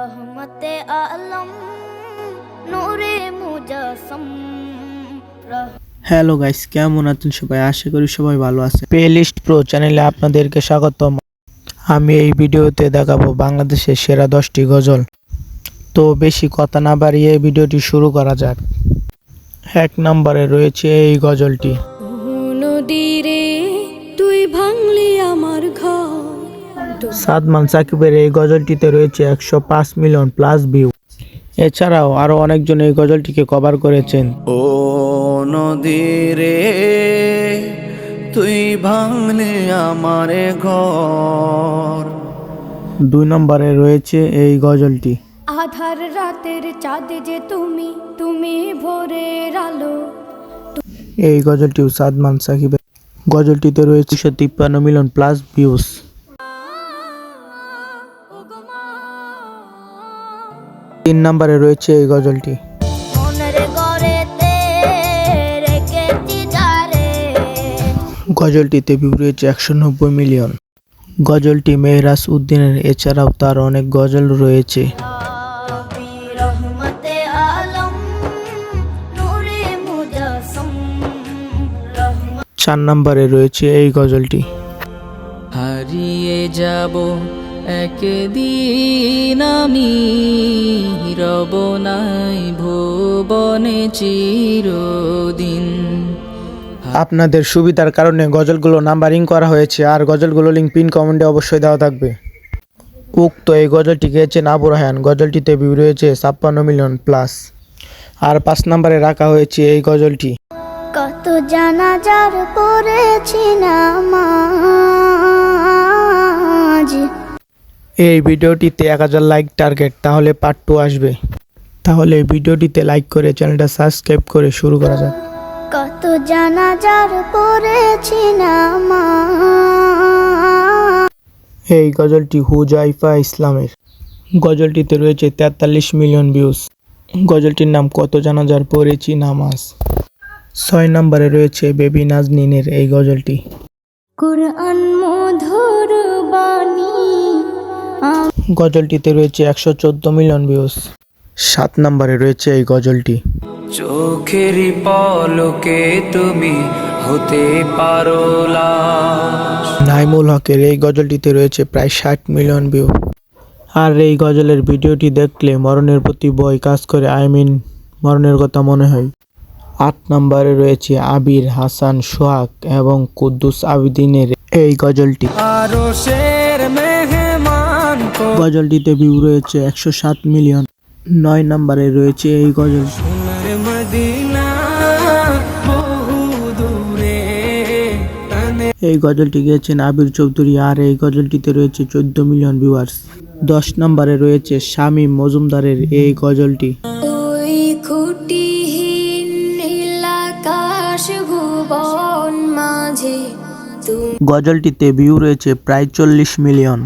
রহমতে আলম নূরে মুজাসম। হ্যালো গাইস কেমন আছেন সবাই? আশা করি সবাই ভালো আছে প্লেলিস্ট প্রো চ্যানেলে আপনাদেরকে স্বাগতম। আমি এই ভিডিওতে দেখাবো বাংলাদেশের সেরা দশটি গজল। তো বেশি কথা না বাড়িয়ে এই ভিডিওটি শুরু করা যাক। এক নম্বরে রয়েছে এই গজলটি। নদীরে তুই ভাঙলি আমার ঘর। সাদমান সাকিবের এই গজলটিতে রয়েছে একশো পাঁচ মিলিয়ন প্লাস ভিউ। এছাড়াও আরও অনেকজন এই গজলটিকে কভার করেছেন। ও নদীরে তুই ভাঙলে আমারে ঘর। দুই নম্বরে রয়েছে এই গজলটি। আধার রাতের চাঁদ যে তুমি তুমি ভোরের আলো। এই গজলটিও সাদমান সাকিবের। গজলটিতে রয়েছে দুশো তিপ্পান্ন মিলিয়ন প্লাস ভিউস। তিন নম্বরে রয়েছে এই গজলটি। গজলটিতে ভিউ রয়েছে একশো নব্বই মিলিয়ন গজলটি মেহরাজ উদ্দিনের এছাড়াও তার অনেক গজল রয়েছে। চার নম্বরে রয়েছে এই গজলটি। হারিয়ে যাব একদিন আমি। রব নাই ভুবনে চিরদিন। আপনাদের সুবিধার কারণে গজলগুলো নাম্বারিং করা হয়েছে আর গজলগুলো লিঙ্ক পিন কমেন্টে অবশ্যই দেওয়া থাকবে। উক্ত এই গজলটি গেয়েছেন আবু রাহান গজলটিতে ভিউ রয়েছে ছাপ্পান্ন মিলিয়ন প্লাস। আর পাঁচ নম্বরে রাখা হয়েছে এই গজলটি। কত জানাজার পড়েছি নামাজ এই ভিডিওটিতে এক হাজার লাইক টার্গেট তাহলে পার্ট টু আসবে। তাহলে এই ভিডিওটিতে লাইক করে চ্যানেলটা সাবস্ক্রাইব করে শুরু করা যাক। কত জানাজার পড়েছি নামাজ এই গজলটি হুজাইফা ইসলামের। গজলটিতে রয়েছে তেতাল্লিশ মিলিয়ন ভিউজ গজলটির নাম কত জানাজার পড়েছি নামাজ ছয় নম্বরে রয়েছে বেবি নাজনিনের এই গজলটি। কোরআন মধুর বাণী। গজলটিতে রয়েছে একশো চোদ্দ মিলিয়ন ভিউজ সাত নম্বরে রয়েছে এই গজলটি। চোখের পলকে তুমি হতে পারো নাইমুল হকের এই গজলটিতে রয়েছে প্রায় ষাট মিলিয়ন ভিউ আর এই গজলের ভিডিওটি দেখলে মরণের প্রতি ভয় কাজ করে আই মিন মরণের কথা মনে হয়। আট নম্বরে রয়েছে আবির হাসান সোহাগ এবং কুদ্দুস আবিদিনের এই গজলটি। আরও শের মেহমান গজলটিতে ভিউ রয়েছে একশো সাত মিলিয়ন নয় নম্বরে রয়েছে এই গজল। এই গজলটি গেয়েছেন আবির চৌধুরী আর এই গজলটিতে রয়েছে চোদ্দ মিলিয়ন ভিউয়ার্স দশ নম্বরে রয়েছে স্বামী মজুমদারের এই গজলটি। গজলটিতে ভিউ রয়েছে প্রায় চল্লিশ মিলিয়ন